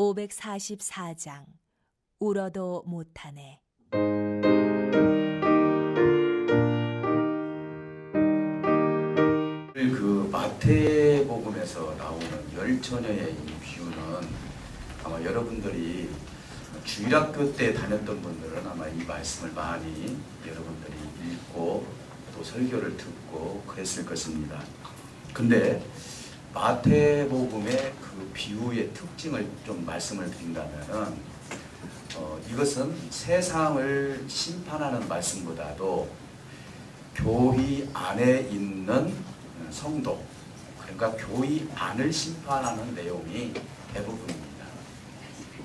544장 울어도 못하네. 그 마태복음에서 나오는 열 처녀의 이 비유는 아마 여러분들이 주일학교 때 다녔던 분들은 아마 이 말씀을 많이 여러분들이 읽고 또 설교를 듣고 그랬을 것입니다. 근데 마태복음의 그 비유의 특징을 좀 말씀을 드린다면은 어, 이것은 세상을 심판하는 말씀보다도 교회 안에 있는 성도 그러니까 교회 안을 심판하는 내용이 대부분입니다.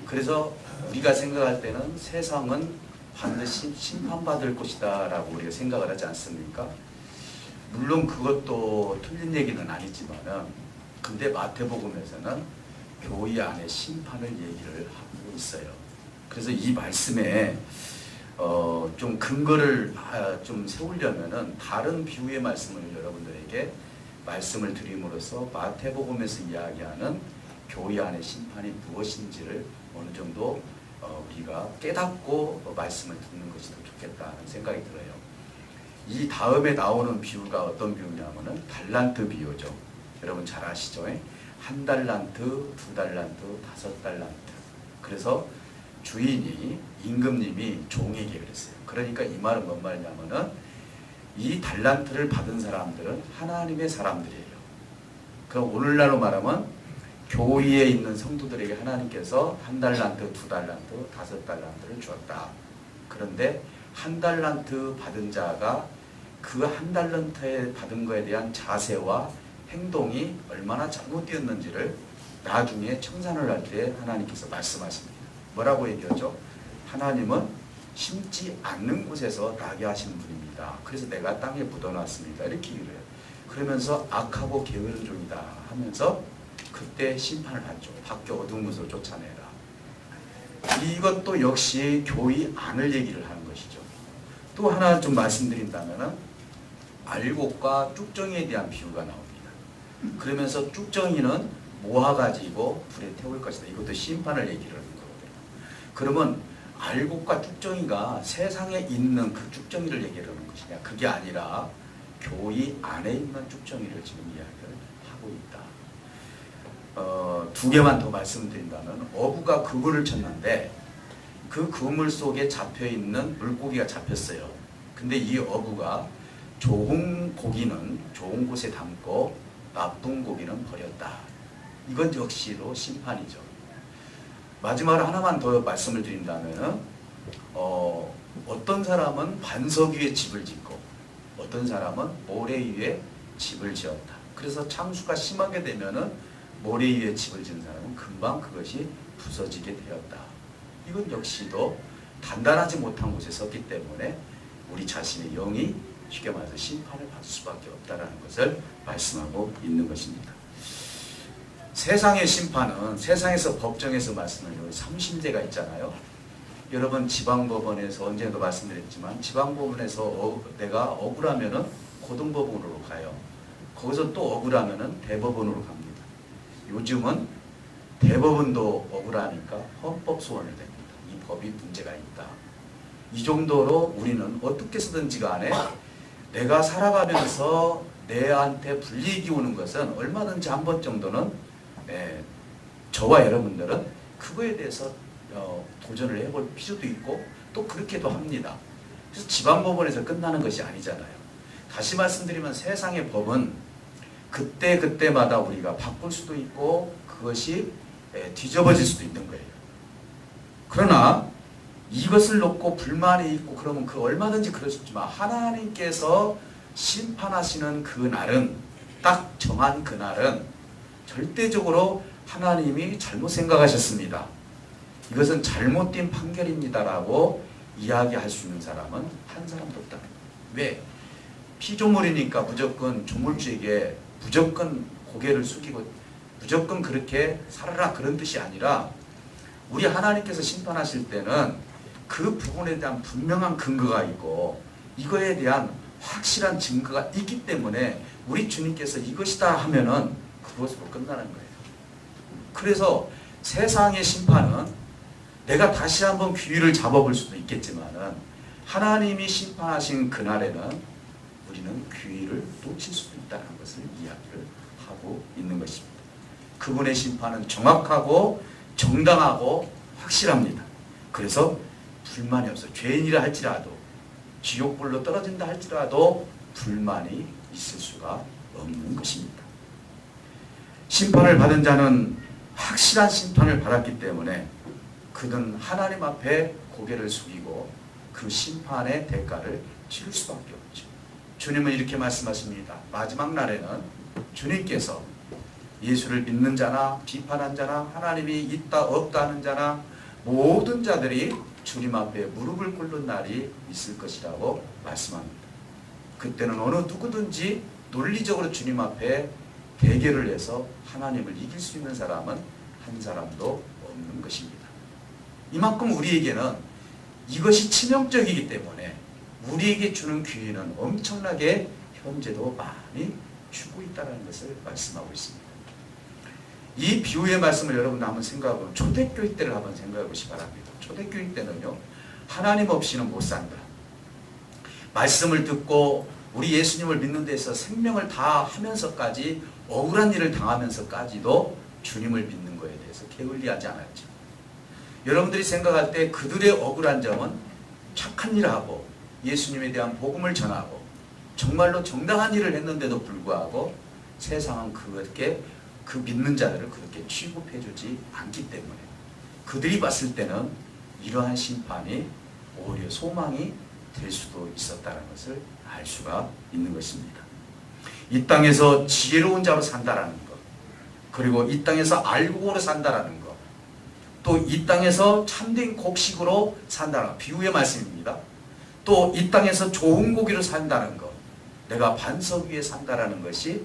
그래서 우리가 생각할 때는 세상은 반드시 심판받을 것이다라고 우리가 생각을 하지 않습니까? 물론 그것도 틀린 얘기는 아니지만은 근데 마태복음에서는 교회 안에 심판을 얘기를 하고 있어요. 그래서 이 말씀에 어, 좀 근거를 아, 좀 세우려면은 다른 비유의 말씀을 여러분들에게 말씀을 드림으로써 마태복음에서 이야기하는 교회 안의 심판이 무엇인지를 어느 정도 어, 우리가 깨닫고 어, 말씀을 듣는 것이 더 좋겠다는 생각이 들어요. 이 다음에 나오는 비유가 어떤 비유냐면은 달란트 비유죠. 여러분 잘 아시죠? 한 달란트, 두 달란트, 다섯 달란트. 그래서 주인이 임금님이 종에게 그랬어요. 그러니까 이 말은 뭔 말이냐면은 이 달란트를 받은 사람들은 하나님의 사람들이에요. 그럼 오늘날로 말하면 교회에 있는 성도들에게 하나님께서 한 달란트, 두 달란트, 다섯 달란트를 주었다. 그런데 한 달란트 받은 자가 그 한 달란트에 받은 것에 대한 자세와 행동이 얼마나 잘못되었는지를 나중에 청산을 할 때 하나님께서 말씀하십니다. 뭐라고 얘기하죠? 하나님은 심지 않는 곳에서 나게 하시는 분입니다. 그래서 내가 땅에 묻어놨습니다. 이렇게 얘기를 해요. 그러면서 악하고 게으른 종이다 하면서 그때 심판을 하죠. 밖에 어두운 곳으로 쫓아내라. 이것도 역시 교의 안을 얘기를 하는 것이죠. 또 하나 좀 말씀드린다면은 알곡과 쭉정이에 대한 비유가 나옵니다. 그러면서 쭉정이는 모아가지고 불에 태울 것이다. 이것도 심판을 얘기를 하는 거거든요. 그러면 알곡과 쭉정이가 세상에 있는 그 쭉정이를 얘기하는 것이냐? 그게 아니라 교회 안에 있는 쭉정이를 지금 이야기를 하고 있다. 어, 두 개만 더 말씀드린다면 어부가 그물을 쳤는데 그 그물 속에 잡혀 있는 물고기가 잡혔어요. 근데 이 어부가 좋은 고기는 좋은 곳에 담고 나쁜 고기는 버렸다. 이건 역시도 심판이죠. 마지막으로 하나만 더 말씀을 드린다면 어, 어떤 사람은 반석 위에 집을 짓고 어떤 사람은 모래 위에 집을 지었다. 그래서 창수가 심하게 되면은 모래 위에 집을 지은 사람은 금방 그것이 부서지게 되었다. 이건 역시도 단단하지 못한 곳에 섰기 때문에 우리 자신의 영이 쉽게 말해서 심판을 받을 수밖에 없다라는 것을 말씀하고 있는 것입니다. 세상의 심판은 세상에서 법정에서 말씀하는 삼심제가 있잖아요. 여러분 지방법원에서 언제도 말씀드렸지만 지방법원에서 어, 내가 억울하면은 고등법원으로 가요. 거기서 또 억울하면은 대법원으로 갑니다. 요즘은 대법원도 억울하니까 헌법 소원을 냅니다. 이 법이 문제가 있다. 이 정도로 우리는 어떻게 쓰든지 간에 내가 살아가면서 내한테 불이익이 오는 것은 얼마든지 한 번 정도는 예, 저와 여러분들은 그거에 대해서 어, 도전을 해볼 필요도 있고 또 그렇게도 합니다. 그래서 지방법원에서 끝나는 것이 아니잖아요. 다시 말씀드리면 세상의 법은 그때 그때마다 우리가 바꿀 수도 있고 그것이 예, 뒤집어질 수도 있는 거예요. 그러나 이것을 놓고 불만이 있고 그러면 그 얼마든지 그럴 수 있지만 하나님께서 심판하시는 그 날은 딱 정한 그 날은 절대적으로 하나님이 잘못 생각하셨습니다. 이것은 잘못된 판결입니다라고 이야기할 수 있는 사람은 한 사람도 없다. 왜? 피조물이니까 무조건 조물주에게 무조건 고개를 숙이고 무조건 그렇게 살아라 그런 뜻이 아니라 우리 하나님께서 심판하실 때는 그 부분에 대한 분명한 근거가 있고 이거에 대한 확실한 증거가 있기 때문에 우리 주님께서 이것이다 하면은 그것으로 끝나는 거예요. 그래서 세상의 심판은 내가 다시 한번 귀를 잡아볼 수도 있겠지만은 하나님이 심판하신 그날에는 우리는 귀를 놓칠 수도 있다는 것을 이야기를 하고 있는 것입니다. 그분의 심판은 정확하고 정당하고 확실합니다. 그래서 불만이 없어. 죄인이라 할지라도 지옥불로 떨어진다 할지라도 불만이 있을 수가 없는 것입니다. 심판을 받은 자는 확실한 심판을 받았기 때문에 그는 하나님 앞에 고개를 숙이고 그 심판의 대가를 치를 수밖에 없죠. 주님은 이렇게 말씀하십니다. 마지막 날에는 주님께서 예수를 믿는 자나 비판한 자나 하나님이 있다 없다 하는 자나 모든 자들이 주님 앞에 무릎을 꿇는 날이 있을 것이라고 말씀합니다. 그때는 어느 누구든지 논리적으로 주님 앞에 대결을 해서 하나님을 이길 수 있는 사람은 한 사람도 없는 것입니다. 이만큼 우리에게는 이것이 치명적이기 때문에 우리에게 주는 기회는 엄청나게 현재도 많이 주고 있다는 것을 말씀하고 있습니다. 이 비유의 말씀을 여러분도 한번 생각하고 초대교회 때를 한번 생각해 보시 기 바랍니다. 초대교회 때는요 하나님 없이는 못 산다. 말씀을 듣고 우리 예수님을 믿는 데서 생명을 다 하면서까지 억울한 일을 당하면서까지도 주님을 믿는 것에 대해서 게을리하지 않았죠. 여러분들이 생각할 때 그들의 억울한 점은 착한 일을 하고 예수님에 대한 복음을 전하고 정말로 정당한 일을 했는데도 불구하고 세상은 그렇게 그 믿는 자들을 그렇게 취급해 주지 않기 때문에 그들이 봤을 때는 이러한 심판이 오히려 소망이 될 수도 있었다는 것을 알 수가 있는 것입니다. 이 땅에서 지혜로운 자로 산다라는 것, 그리고 이 땅에서 알고로 산다라는 것, 또 이 땅에서 참된 곡식으로 산다는 비유의 말씀입니다. 또 이 땅에서 좋은 고기로 산다는 것, 내가 반석 위에 산다라는 것이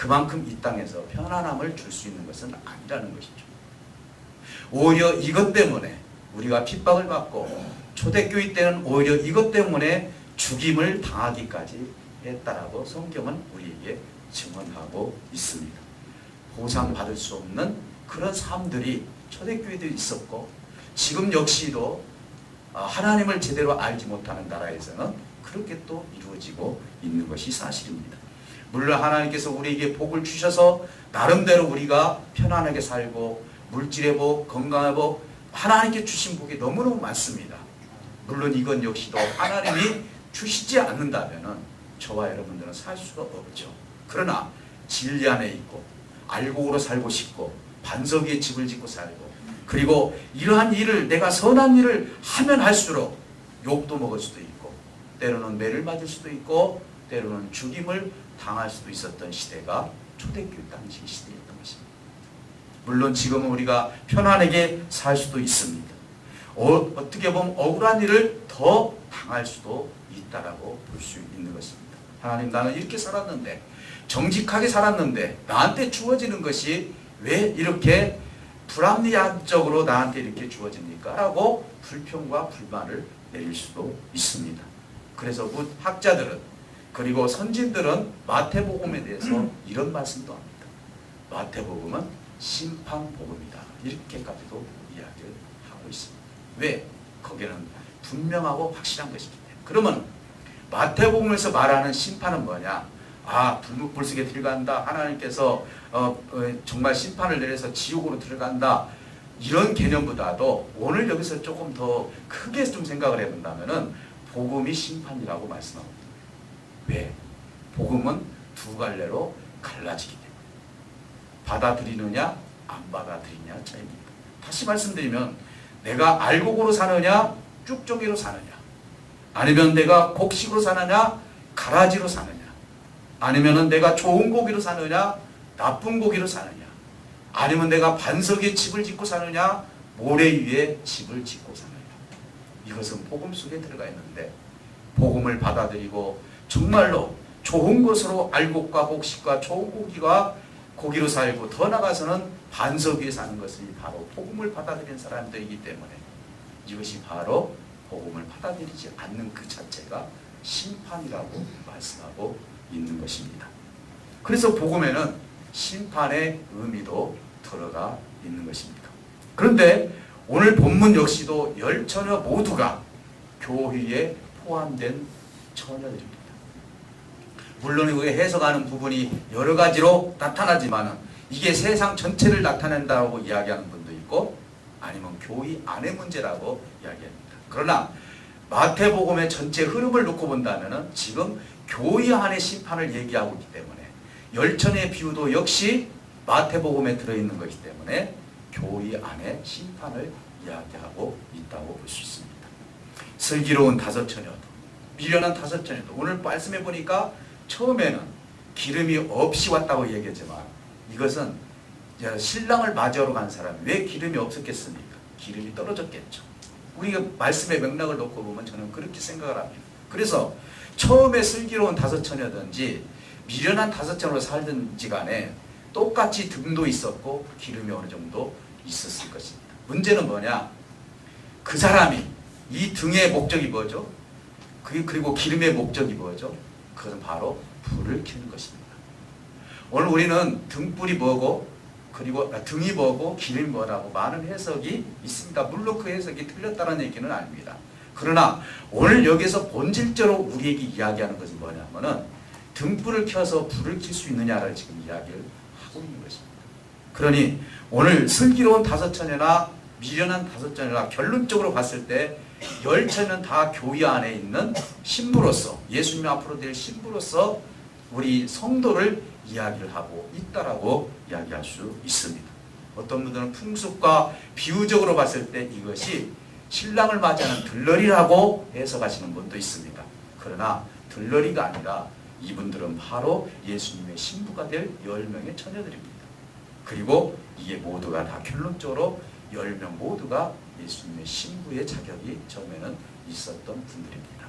그만큼 이 땅에서 편안함을 줄 수 있는 것은 아니라는 것이죠. 오히려 이것 때문에 우리가 핍박을 받고 초대교회 때는 오히려 이것 때문에 죽임을 당하기까지 했다라고 성경은 우리에게 증언하고 있습니다. 보상받을 수 없는 그런 삶들이 초대교회도 있었고 지금 역시도 아, 하나님을 제대로 알지 못하는 나라에서는 그렇게 또 이루어지고 있는 것이 사실입니다. 물론 하나님께서 우리에게 복을 주셔서 나름대로 우리가 편안하게 살고 물질의 복, 건강의 복, 하나님께 주신 복이 너무너무 많습니다. 물론 이건 역시도 하나님이 주시지 않는다면 저와 여러분들은 살 수가 없죠. 그러나 진리 안에 있고 알곡으로 살고 싶고 반석 위에 집을 짓고 살고 그리고 이러한 일을 내가 선한 일을 하면 할수록 욕도 먹을 수도 있고 때로는 매를 맞을 수도 있고 때로는 죽임을 당할 수도 있었던 시대가 초대교회 당시 시대였던 것입니다. 물론 지금은 우리가 편안하게 살 수도 있습니다. 어, 어떻게 보면 억울한 일을 더 당할 수도 있다라고 볼 수 있는 것입니다. 하나님 나는 이렇게 살았는데 정직하게 살았는데 나한테 주어지는 것이 왜 이렇게 불합리적으로 나한테 이렇게 주어집니까? 라고 불평과 불만을 내릴 수도 있습니다. 그래서 그 학자들은 그리고 선진들은 마태복음에 대해서 이런 말씀도 합니다. 마태복음은 심판복음이다. 이렇게까지도 이야기를 하고 있습니다. 왜? 거기는 분명하고 확실한 것이기 때문에. 그러면 마태복음에서 말하는 심판은 뭐냐? 아, 불묵불속에 들어간다. 하나님께서 어, 어, 정말 심판을 내려서 지옥으로 들어간다. 이런 개념보다도 오늘 여기서 조금 더 크게 좀 생각을 해본다면은 복음이 심판이라고 말씀합니다. 왜? 복음은 두 갈래로 갈라지기 때문에 받아들이느냐 안 받아들이냐 차이입니다. 다시 말씀드리면 내가 알곡으로 사느냐 쭉정이로 사느냐 아니면 내가 곡식으로 사느냐 가라지로 사느냐 아니면 내가 좋은 고기로 사느냐 나쁜 고기로 사느냐 아니면 내가 반석에 집을 짓고 사느냐 모래 위에 집을 짓고 사느냐 이것은 복음 속에 들어가 있는데 복음을 받아들이고 정말로 좋은 것으로 알곡과 곡식과 좋은 고기와 고기로 살고 더 나가서는 반석 위에 사는 것이 바로 복음을 받아들인 사람들이기 때문에 이것이 바로 복음을 받아들이지 않는 그 자체가 심판이라고 말씀하고 있는 것입니다. 그래서 복음에는 심판의 의미도 들어가 있는 것입니다. 그런데 오늘 본문 역시도 열 처녀 모두가 교회에 포함된 처녀들입니다. 물론 이게 해석하는 부분이 여러 가지로 나타나지만은 이게 세상 전체를 나타낸다고 이야기하는 분도 있고 아니면 교회 안의 문제라고 이야기합니다. 그러나 마태복음의 전체 흐름을 놓고 본다면은 지금 교회 안의 심판을 얘기하고 있기 때문에 열천의 비유도 역시 마태복음에 들어있는 것이기 때문에 교회 안의 심판을 이야기하고 있다고 볼 수 있습니다. 슬기로운 다섯 처녀도 미련한 다섯 처녀도 오늘 말씀해 보니까 처음에는 기름이 없이 왔다고 얘기했지만 이것은 신랑을 맞이하러 간 사람이 왜 기름이 없었겠습니까? 기름이 떨어졌겠죠. 우리가 말씀의 맥락을 놓고 보면 저는 그렇게 생각을 합니다. 그래서 처음에 슬기로운 다섯 처녀든지 미련한 다섯 처녀로 살든지 간에 똑같이 등도 있었고 기름이 어느 정도 있었을 것입니다. 문제는 뭐냐? 그 사람이 이 등의 목적이 뭐죠? 그게 그리고 기름의 목적이 뭐죠? 그것은 바로 불을 켜는 것입니다. 오늘 우리는 등불이 뭐고 그리고 아, 등이 뭐고 기름이 뭐라고 많은 해석이 있습니다. 물론 그 해석이 틀렸다는 얘기는 아닙니다. 그러나 오늘 여기서 본질적으로 우리에게 이야기하는 것은 뭐냐면은 등불을 켜서 불을 켤 수 있느냐를 지금 이야기를 하고 있는 것입니다. 그러니 오늘 슬기로운 다섯 처녀나 미련한 다섯 처녀나 결론적으로 봤을 때 열 처녀는 다 교회 안에 있는 신부로서 예수님 앞으로 될 신부로서 우리 성도를 이야기를 하고 있다라고 이야기할 수 있습니다. 어떤 분들은 풍습과 비유적으로 봤을 때 이것이 신랑을 맞이하는 들러리라고 해석하시는 분도 있습니다. 그러나 들러리가 아니라 이분들은 바로 예수님의 신부가 될열 명의 처녀들입니다. 그리고 이게 모두가 다 결론적으로 열명 모두가 예수님의 신부의 자격이 처음에는 있었던 분들입니다.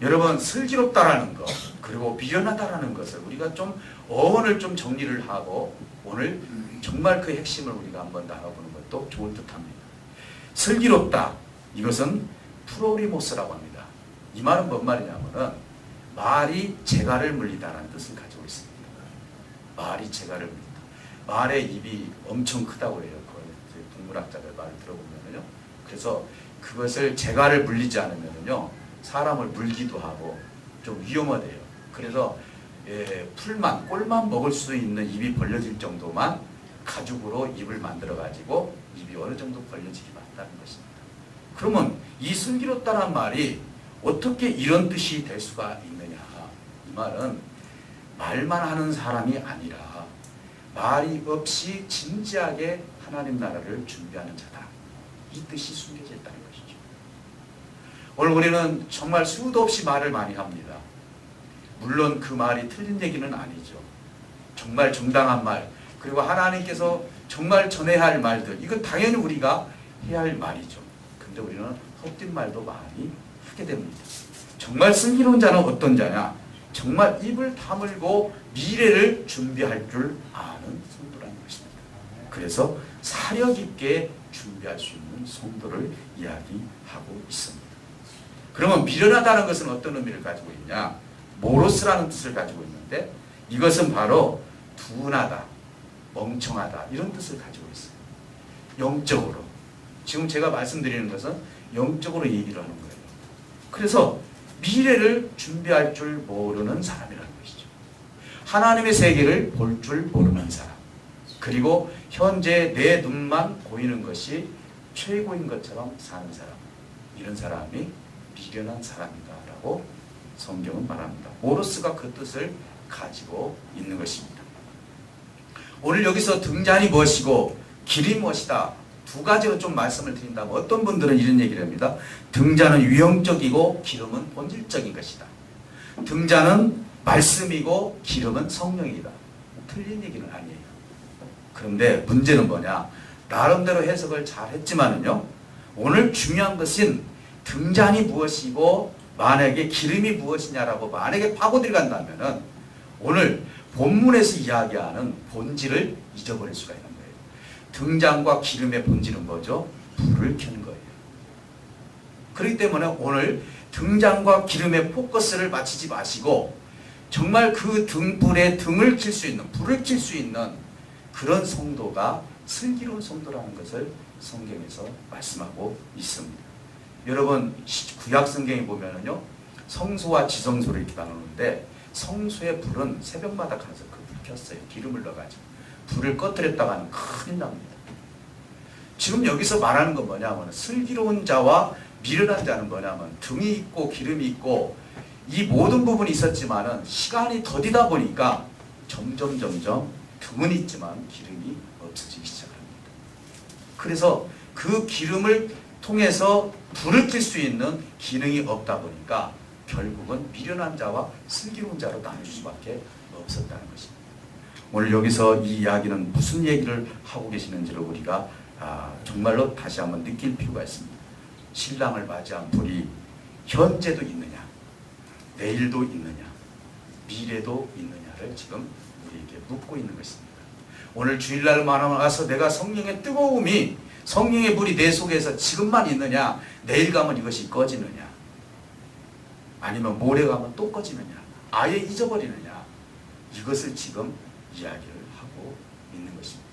여러분 슬기롭다라는 것 그리고 미련하다라는 것을 우리가 좀 어원을 좀 정리를 하고 오늘 정말 그 핵심을 우리가 한번 나눠보는 것도 좋을 듯합니다. 슬기롭다 이것은 프로리모스라고 합니다. 이 말은 뭔 말이냐면은 말이 재갈을 물리다라는 뜻을 가지고 있습니다. 말이 재갈을 물린다. 말의 입이 엄청 크다고 해요. 그 동물학자들. 그래서 그것을 재갈을 물리지 않으면요 사람을 물기도 하고 좀 위험하대요. 그래서 예, 풀만 꼴만 먹을 수 있는 입이 벌려질 정도만 가죽으로 입을 만들어 가지고 입이 어느 정도 벌려지기 맞다는 것입니다. 그러면 이 슬기롭다는 말이 어떻게 이런 뜻이 될 수가 있느냐? 이 말은 말만 하는 사람이 아니라 말이 없이 진지하게 하나님 나라를 준비하는 자다. 이 뜻이 숨겨져 있다는 것이죠. 오늘 우리는 정말 수도 없이 말을 많이 합니다. 물론 그 말이 틀린 얘기는 아니죠. 정말 정당한 말, 그리고 하나님께서 정말 전해야 할 말들, 이건 당연히 우리가 해야 할 말이죠. 근데 우리는 헛된 말도 많이 하게 됩니다. 정말 슬기로운 자는 어떤 자냐? 정말 입을 다물고 미래를 준비할 줄 아는 성도라는 것입니다. 그래서 사력 있게 준비할 수 있는 성도를 이야기하고 있습니다. 그러면 미련하다는 것은 어떤 의미를 가지고 있냐? 모로스라는 뜻을 가지고 있는데 이것은 바로 둔하다, 멍청하다 이런 뜻을 가지고 있어요. 영적으로. 지금 제가 말씀드리는 것은 영적으로 얘기를 하는 거예요. 그래서 미래를 준비할 줄 모르는 사람이라는 것이죠. 하나님의 세계를 볼 줄 모르는 사람. 그리고 현재 내 눈만 보이는 것이 최고인 것처럼 사는 사람. 이런 사람이 미련한 사람이다라고 성경은 말합니다. 모로스가 그 뜻을 가지고 있는 것입니다. 오늘 여기서 등잔이 무엇이고 길이 무엇이다. 두 가지로 좀 말씀을 드린다면 어떤 분들은 이런 얘기를 합니다. 등잔은 유형적이고 기름은 본질적인 것이다. 등잔은 말씀이고 기름은 성령이다. 틀린 얘기는 아니에요. 그런데 문제는 뭐냐? 나름대로 해석을 잘 했지만은요. 오늘 중요한 것은 등잔이 무엇이고 만약에 기름이 무엇이냐라고 만약에 파고 들어간다면은 오늘 본문에서 이야기하는 본질을 잊어버릴 수가 있는 거예요. 등잔과 기름의 본질은 뭐죠? 불을 켜는 거예요. 그렇기 때문에 오늘 등잔과 기름의 포커스를 맞추지 마시고 정말 그 등불에 등을 킬수 있는 불을 킬수 있는 그런 성도가 슬기로운 성도라는 것을 성경에서 말씀하고 있습니다. 여러분 시- 구약 성경에 보면은요 성소와 지성소를 이렇게 나누는데 성소의 불은 새벽마다 가서 그 불 켰어요. 기름을 넣어가지고 불을 꺼뜨렸다가는 큰일 납니다. 지금 여기서 말하는 건 뭐냐면 슬기로운 자와 미련한 자는 뭐냐면 등이 있고 기름이 있고 이 모든 부분이 있었지만은 시간이 더디다 보니까 점점 점점 등은 있지만 기름이 없어지기 시작합니다. 그래서 그 기름을 통해서 불을 켤 수 있는 기능이 없다 보니까 결국은 미련한 자와 슬기로운 자로 나눌 수밖에 없었다는 것입니다. 오늘 여기서 이 이야기는 무슨 얘기를 하고 계시는지를 우리가 아, 정말로 다시 한번 느낄 필요가 있습니다. 신랑을 맞이한 불이 현재도 있느냐, 내일도 있느냐, 미래도 있느냐를 지금 우리에게 묻고 있는 것입니다. 오늘 주일날만 와서 내가 성령의 뜨거움이 성령의 불이 내 속에서 지금만 있느냐, 내일 가면 이것이 꺼지느냐, 아니면 모레 가면 또 꺼지느냐, 아예 잊어버리느냐, 이것을 지금 이야기를 하고 있는 것입니다.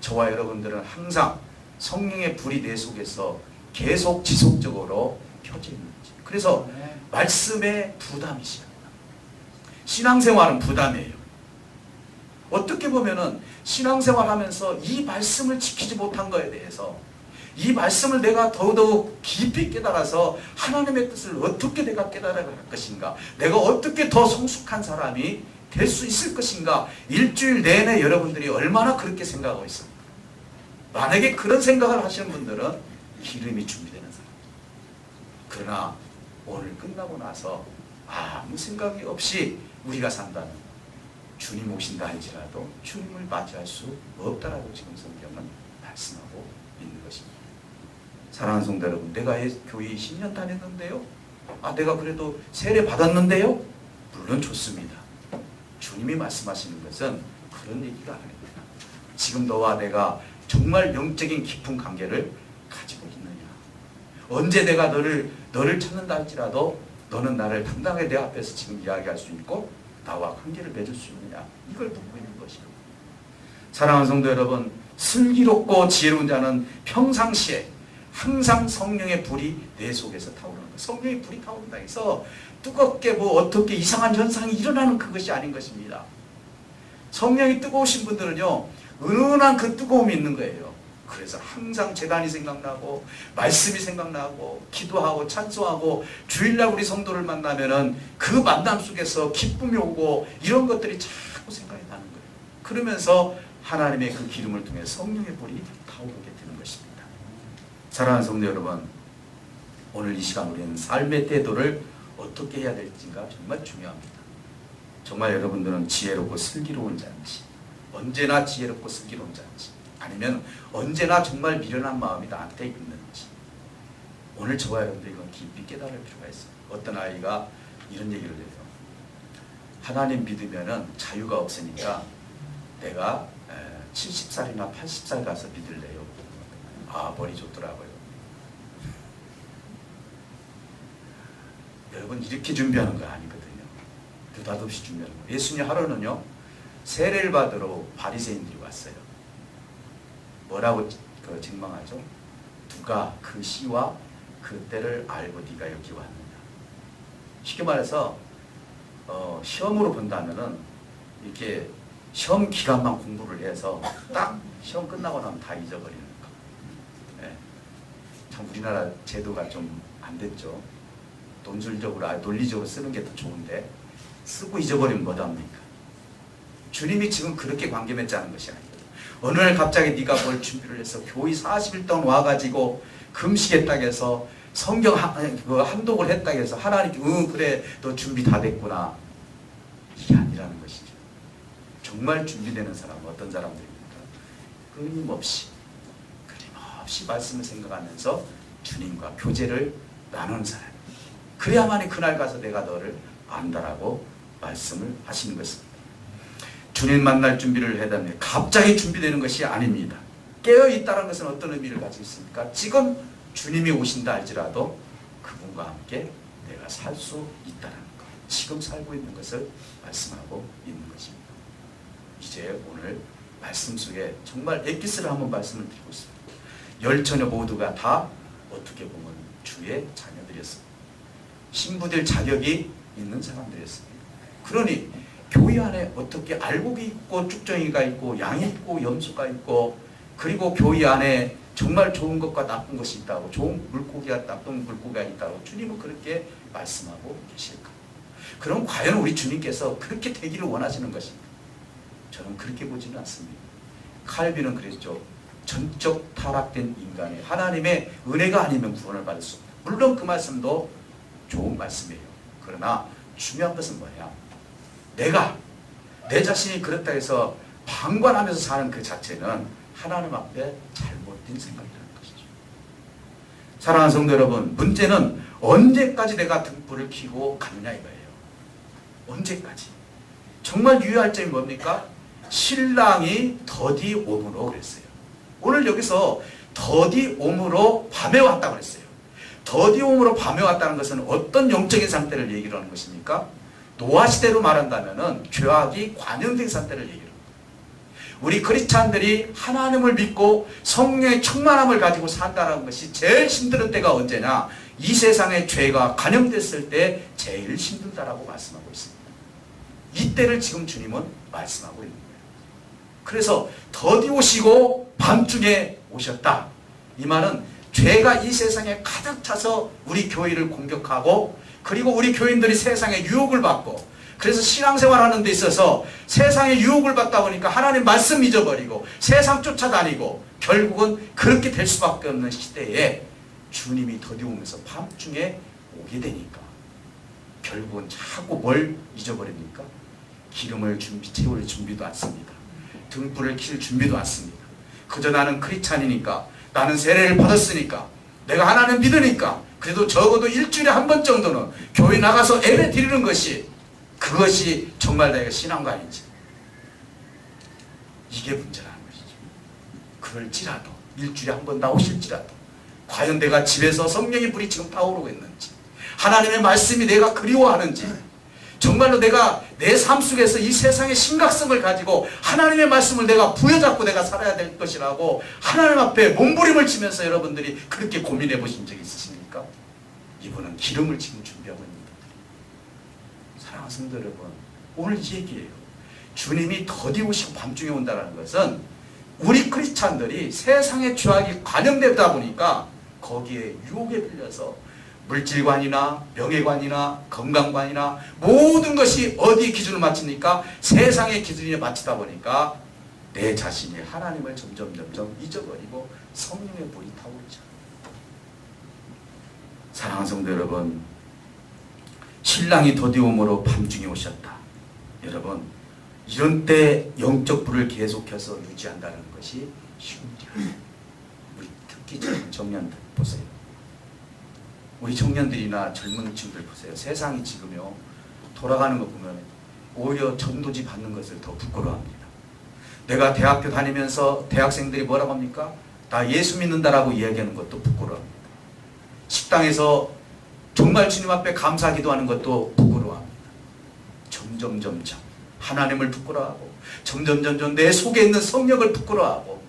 저와 여러분들은 항상 성령의 불이 내 속에서 계속 지속적으로 켜져 있는 거죠. 그래서 말씀에 부담이 시작합니다. 신앙생활은 부담이에요. 어떻게 보면은 신앙생활 하면서 이 말씀을 지키지 못한 거에 대해서 이 말씀을 내가 더더욱 깊이 깨달아서 하나님의 뜻을 어떻게 내가 깨달아갈 것인가 내가 어떻게 더 성숙한 사람이 될 수 있을 것인가 일주일 내내 여러분들이 얼마나 그렇게 생각하고 있습니까? 만약에 그런 생각을 하시는 분들은 기름이 준비되는 사람 그러나 오늘 끝나고 나서 아무 생각이 없이 우리가 산다는 주님 오신다 할지라도 주님을 맞이할 수 없다라고 지금 성경은 말씀하고 있는 것입니다. 사랑하는 성도 여러분, 내가 예- 교회 10년 다녔는데요. 아, 내가 그래도 세례 받았는데요. 물론 좋습니다. 주님이 말씀하시는 것은 그런 얘기가 아닙니다. 지금 너와 내가 정말 영적인 깊은 관계를 가지고 있느냐. 언제 내가 너를 너를 찾는다 할지라도 너는 나를 당당하게 내 앞에서 지금 이야기할 수 있고 나와 관계를 맺을 수 있느냐. 이걸 묻고 있는 것이고. 사랑하는 성도 여러분, 슬기롭고 지혜로운 자는 평상시에 항상 성령의 불이 내 속에서 타오르는 것. 성령의 불이 타오른다 해서 뜨겁게 뭐 어떻게 이상한 현상이 일어나는 그것이 아닌 것입니다. 성령이 뜨거우신 분들은요, 은은한 그 뜨거움이 있는 거예요. 그래서 항상 재단이 생각나고, 말씀이 생각나고, 기도하고, 찬송하고, 주일날 우리 성도를 만나면은 그 만남 속에서 기쁨이 오고, 이런 것들이 자꾸 생각이 나는 거예요. 그러면서 하나님의 그 기름을 통해 성령의 불이 타오르게 되는 것입니다. 사랑하는 성도 여러분, 오늘 이 시간 우리는 삶의 태도를 어떻게 해야 될지가 정말 중요합니다. 정말 여러분들은 지혜롭고 슬기로운 자인지, 언제나 지혜롭고 슬기로운 자인지, 아니면 언제나 정말 미련한 마음이 나한테 있는지, 오늘 저와 여러분들 이건 깊이 깨달을 필요가 있어요. 어떤 아이가 이런 얘기를 해요. 하나님 믿으면은 자유가 없으니까 내가 70살이나 80살 가서 믿을래요. 아, 머리 좋더라고요. 여러분 이렇게 준비하는 거 아니거든요. 느닷없이 준비하는 거. 예수님 하루는요 세례를 받으러 바리새인들이 왔어요. 뭐라고 그 책망하죠? 누가 그 시와 그 때를 알고 네가 여기 왔느냐? 쉽게 말해서 어, 시험으로 본다면은 이렇게 시험 기간만 공부를 해서 딱 시험 끝나고 나면 다 잊어버리는 거. 예. 참 우리나라 제도가 좀 안 됐죠. 논술적으로, 아, 논리적으로 쓰는 게 더 좋은데 쓰고 잊어버리면 뭐답니까? 주님이 지금 그렇게 관계 맺자는 것이 아니거든. 어느 날 갑자기 네가 뭘 준비를 해서 교회 40일 동안 와가지고 금식했다 해서 성경 한, 그 한독을 했다 해서 하나님께 응 그래 너 준비 다 됐구나 이게 아니라는 것이죠. 정말 준비되는 사람은 어떤 사람들입니까? 끊임없이 끊임없이 말씀을 생각하면서 주님과 교제를 나누는 사람. 그래야만이 그날 가서 내가 너를 안다라고 말씀을 하시는 것입니다. 주님 만날 준비를 됩니다. 갑자기 준비되는 것이 아닙니다. 깨어 있다는 것은 어떤 의미를 가지고 있습니까? 지금 주님이 오신다 할지라도 그분과 함께 내가 살 수 있다는 것. 지금 살고 있는 것을 말씀하고 있는 것입니다. 이제 오늘 말씀 속에 정말 엑기스를 한번 말씀을 드리고 있습니다. 열 처녀 모두가 다 어떻게 보면 주의 자녀들이었습니다. 신부될 자격이 있는 사람들이었습니다. 그러니 교회 안에 어떻게 알곡이 있고 쭉정이가 있고 양이 있고 염소가 있고 그리고 교회 안에 정말 좋은 것과 나쁜 것이 있다고 좋은 물고기와 나쁜 물고기가 있다고 주님은 그렇게 말씀하고 계실까? 그럼 과연 우리 주님께서 그렇게 되기를 원하시는 것입니까? 저는 그렇게 보지는 않습니다. 칼빈은 그랬죠. 전적 타락된 인간이 하나님의 은혜가 아니면 구원을 받을 수 없다. 물론 그 말씀도 좋은 말씀이에요. 그러나 중요한 것은 뭐냐? 내가 내 자신이 그렇다 해서 방관하면서 사는 그 자체는 하나님 앞에 잘못된 생각이라는 것이죠. 사랑하는 성도 여러분, 문제는 언제까지 내가 등불을 켜고 가느냐 이거예요. 언제까지? 정말 유의할 점이 뭡니까? 신랑이 더디 옴으로 그랬어요. 오늘 여기서 더디 옴으로 밤에 왔다 그랬어요. 더디 옴으로 밤에 왔다는 것은 어떤 영적인 상태를 얘기를 하는 것입니까? 노아 시대로 말한다면은 죄악이 관영된 상태를 얘기를 합니다. 우리 크리스찬들이 하나님을 믿고 성령의 충만함을 가지고 산다는 것이 제일 힘든 때가 언제냐? 이 세상의 죄가 관영됐을 때 제일 힘들다라고 말씀하고 있습니다. 이 때를 지금 주님은 말씀하고 있는 거예요. 그래서 더디 오시고 밤중에 오셨다. 이 말은 죄가 이 세상에 가득 차서 우리 교회를 공격하고 그리고 우리 교인들이 세상에 유혹을 받고 그래서 신앙생활 하는 데 있어서 세상에 유혹을 받다 보니까 하나님 말씀 잊어버리고 세상 쫓아다니고 결국은 그렇게 될 수밖에 없는 시대에 주님이 더디 오면서 밤중에 오게 되니까 결국은 자꾸 뭘 잊어버립니까? 기름을 준비, 채울 준비도 않습니다. 등불을 킬 준비도 않습니다. 그저 나는 크리스찬이니까 나는 세례를 받았으니까 내가 하나님 믿으니까 그래도 적어도 일주일에 한 번 정도는 교회 나가서 예배 드리는 것이 그것이 정말 내가 신앙관인지 이게 문제라는 것이죠. 그럴지라도 일주일에 한 번 나오실지라도 과연 내가 집에서 성령의 불이 지금 타오르고 있는지 하나님의 말씀이 내가 그리워하는지 정말로 내가 내 삶 속에서 이 세상의 심각성을 가지고 하나님의 말씀을 내가 부여잡고 내가 살아야 될 것이라고 하나님 앞에 몸부림을 치면서 여러분들이 그렇게 고민해 보신 적 있으십니까? 이분은 기름을 지금 준비하고 있는. 사랑하는 성도 여러분, 오늘 이 얘기예요. 주님이 더디 오시고 밤중에 온다는 것은 우리 크리스찬들이 세상의 죄악이 관영되다 보니까 거기에 유혹에 빌려서 물질관이나 명예관이나 건강관이나 모든 것이 어디 기준을 맞춥니까? 세상의 기준에 맞추다 보니까 내 자신이 하나님을 점점 점점 잊어버리고 성령의 불이 타오르죠. 사랑하는 성도 여러분, 신랑이 더디움으로 밤중에 오셨다. 여러분, 이런 때 영적 불을 계속해서 유지한다는 것이 쉬운. 우리 특히 청년들 보세요. 우리 청년들이나 젊은 친구들 보세요. 세상이 지금요 돌아가는 거 보면 오히려 전도지 받는 것을 더 부끄러워합니다. 내가 대학교 다니면서 대학생들이 뭐라고 합니까? 나 예수 믿는다라고 이야기하는 것도 부끄러워합니다. 식당에서 정말 주님 앞에 감사 기도하는 것도 부끄러워합니다. 점점 점점 하나님을 부끄러워하고 점점 점점 내 속에 있는 성령을 부끄러워하고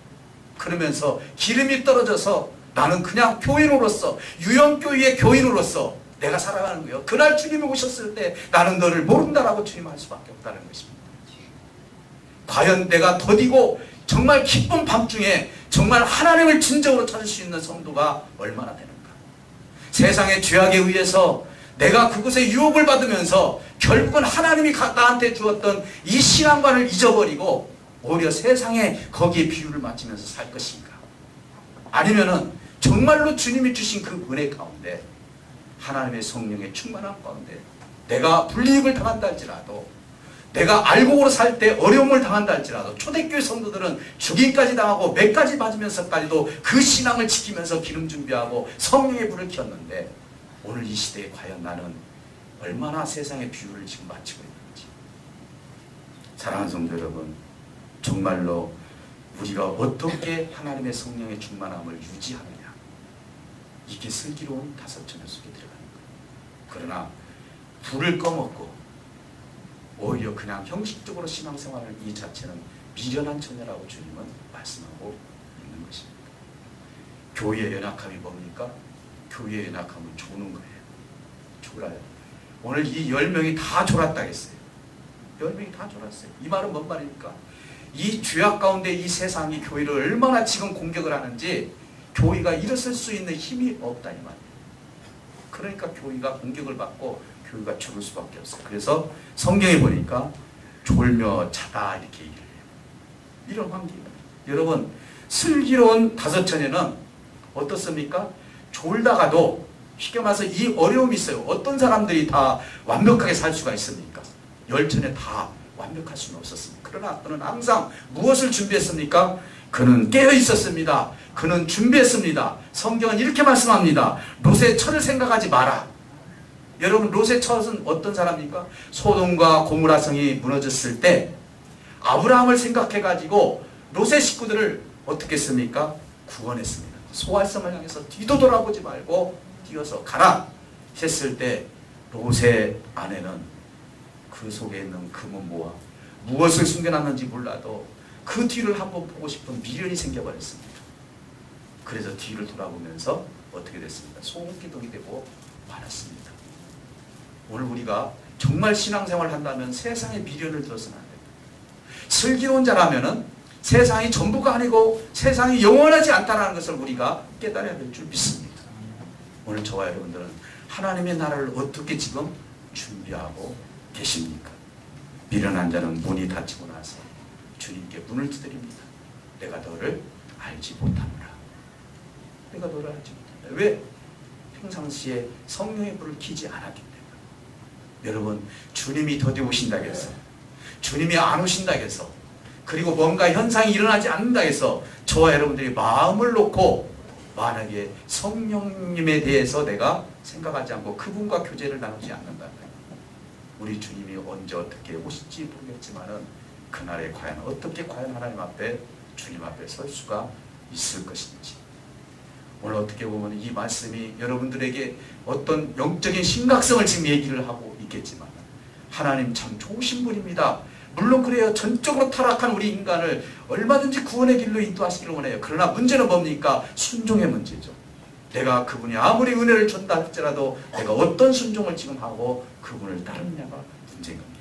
그러면서 기름이 떨어져서 나는 그냥 교인으로서 유형교회의 교인으로서 내가 살아가는 거예요. 그날 주님이 오셨을 때 나는 너를 모른다라고 주님 할 수밖에 없다는 것입니다. 과연 내가 더디고 정말 기쁜 밤중에 정말 하나님을 진정으로 찾을 수 있는 성도가 얼마나 되는가. 세상의 죄악에 의해서 내가 그곳에 유혹을 받으면서 결국은 하나님이 가- 나한테 주었던 이 신앙관을 잊어버리고 오히려 세상에 거기에 비유를 맞추면서 살 것인가. 아니면은 정말로 주님이 주신 그 은혜 가운데 하나님의 성령의 충만함 가운데 내가 불이익을 당한다 할지라도 내가 알곡으로 살 때 어려움을 당한다 할지라도 초대교회 성도들은 죽임까지 당하고 매까지 맞으면서까지도 그 신앙을 지키면서 기름 준비하고 성령의 불을 켰는데 오늘 이 시대에 과연 나는 얼마나 세상의 비유를 지금 맞추고 있는지 사랑하는 성도 여러분 정말로 우리가 어떻게 하나님의 성령의 충만함을 유지하느냐 이게 슬기로운 다섯 처녀 속에 들어가는 거예요. 그러나 불을 꺼먹고 오히려 그냥 형식적으로 신앙생활을 이 자체는 미련한 처녀라고 주님은 말씀하고 있는 것입니다. 교회 연약함이 뭡니까? 교회 연약함은 조는 거예요. 졸아요. 오늘 이열 명이 다 졸았다 했어요. 열 명이 다 졸았어요. 이 말은 뭔 말입니까? 이 죄악 가운데 이 세상이 교회를 얼마나 지금 공격을 하는지 교회가 일어설 수 있는 힘이 없다 이 말이에요. 그러니까 교회가 공격을 받고 교회가 죽을 수밖에 없어요. 그래서 성경에 보니까 졸며 자다 이렇게 얘기를 해요. 이런 환경입니다. 여러분 슬기로운 다섯 처녀는 어떻습니까? 졸다가도 쉽게 말해서 이 어려움이 있어요. 어떤 사람들이 다 완벽하게 살 수가 있습니까? 열 처녀 다 완벽할 수는 없었습니다. 그러나 그는 항상 무엇을 준비했습니까? 그는 깨어 있었습니다. 그는 준비했습니다. 성경은 이렇게 말씀합니다. 롯의 철을 생각하지 마라. 여러분 롯의 철은 어떤 사람입니까? 소돔과 고무라 성이 무너졌을 때 아브라함을 생각해 가지고 롯의 식구들을 어떻게 했습니까? 구원했습니다. 소활성을 향해서 뒤도 돌아보지 말고 뛰어서 가라 했을 때 롯의 아내는 그 속에 있는 금은 뭐와 무엇을 숨겨놨는지 몰라도 그 뒤를 한번 보고 싶은 미련이 생겨버렸습니다. 그래서 뒤를 돌아보면서 어떻게 됐습니까? 소음기둥이 되고 말았습니다. 오늘 우리가 정말 신앙생활을 한다면 세상에 미련을 들어서는 안 됩니다. 슬기로운 자라면은 세상이 전부가 아니고 세상이 영원하지 않다는 것을 우리가 깨달아야 될 줄 믿습니다. 오늘 저와 여러분들은 하나님의 나라를 어떻게 지금 준비하고 계십니까? 미련한 자는 문이 닫히고 나서 주님께 문을 두드립니다. 내가 너를 알지 못하노라. 내가 너를 알지 못한다. 왜? 평상시에 성령의 불을 켜지 않았기. 여러분, 주님이 더디 오신다고 해서, 주님이 안 오신다고 해서, 그리고 뭔가 현상이 일어나지 않는다 해서, 저와 여러분들이 마음을 놓고, 만약에 성령님에 대해서 내가 생각하지 않고 그분과 교제를 나누지 않는다면, 우리 주님이 언제 어떻게 오실지 모르겠지만은, 그날에 과연 어떻게 과연 하나님 앞에, 주님 앞에 설 수가 있을 것인지. 오늘 어떻게 보면 이 말씀이 여러분들에게 어떤 영적인 심각성을 지금 얘기를 하고 있겠지만 하나님 참 좋으신 분입니다. 물론 그래요. 전적으로 타락한 우리 인간을 얼마든지 구원의 길로 인도하시기를 원해요. 그러나 문제는 뭡니까? 순종의 문제죠. 내가 그분이 아무리 은혜를 준다 할지라도 내가 어떤 순종을 지금 하고 그분을 따르느냐가 문제인 겁니다.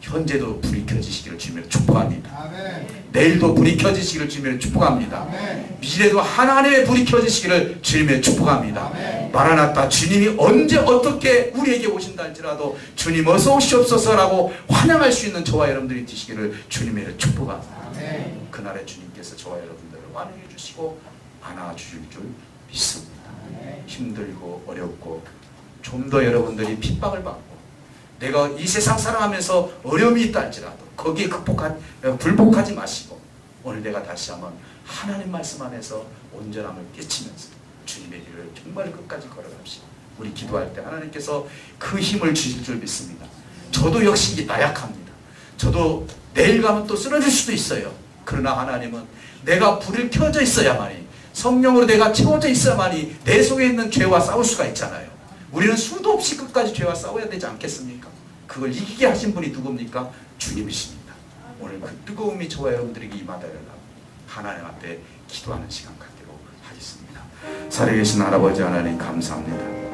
현재도 불이 켜지시기를 주며 축복합니다. 아멘. 내일도 불이 켜지시기를 주며 축복합니다. 아멘. 미래도 하나님의 불이 켜지시기를 주님의 축복합니다. 아멘. 마라나타 주님이 언제 어떻게 우리에게 오신다 할지라도 주님 어서 오시옵소서라고 환영할 수 있는 저와 여러분들이 되시기를 주님의 축복합니다. 아멘. 그날에 주님께서 저와 여러분들을 환영해 주시고 안아 주실 줄 믿습니다. 아멘. 힘들고 어렵고 좀 더 여러분들이 핍박을 받고 내가 이 세상 살아가면서 어려움이 있다 할지라도 거기에 극복하, 어, 불복하지 마시고 오늘 내가 다시 한번 하나님 말씀 안에서 온전함을 깨치면서 주님의 길을 정말 끝까지 걸어갑시다. 우리 기도할 때 하나님께서 그 힘을 주실 줄 믿습니다. 저도 역시 나약합니다. 저도 내일 가면 또 쓰러질 수도 있어요. 그러나 하나님은 내가 불을 켜져 있어야만이 성령으로 내가 채워져 있어야만이 내 속에 있는 죄와 싸울 수가 있잖아요. 우리는 수도 없이 끝까지 죄와 싸워야 되지 않겠습니까? 그걸 이기게 하신 분이 누굽니까? 주님이십니다. 오늘 그 뜨거움이 저와 여러분들에게 임하다라고 하나님 앞에 기도하는 시간 갖기로 하겠습니다. 살아계신 할아버지 하나님 감사합니다.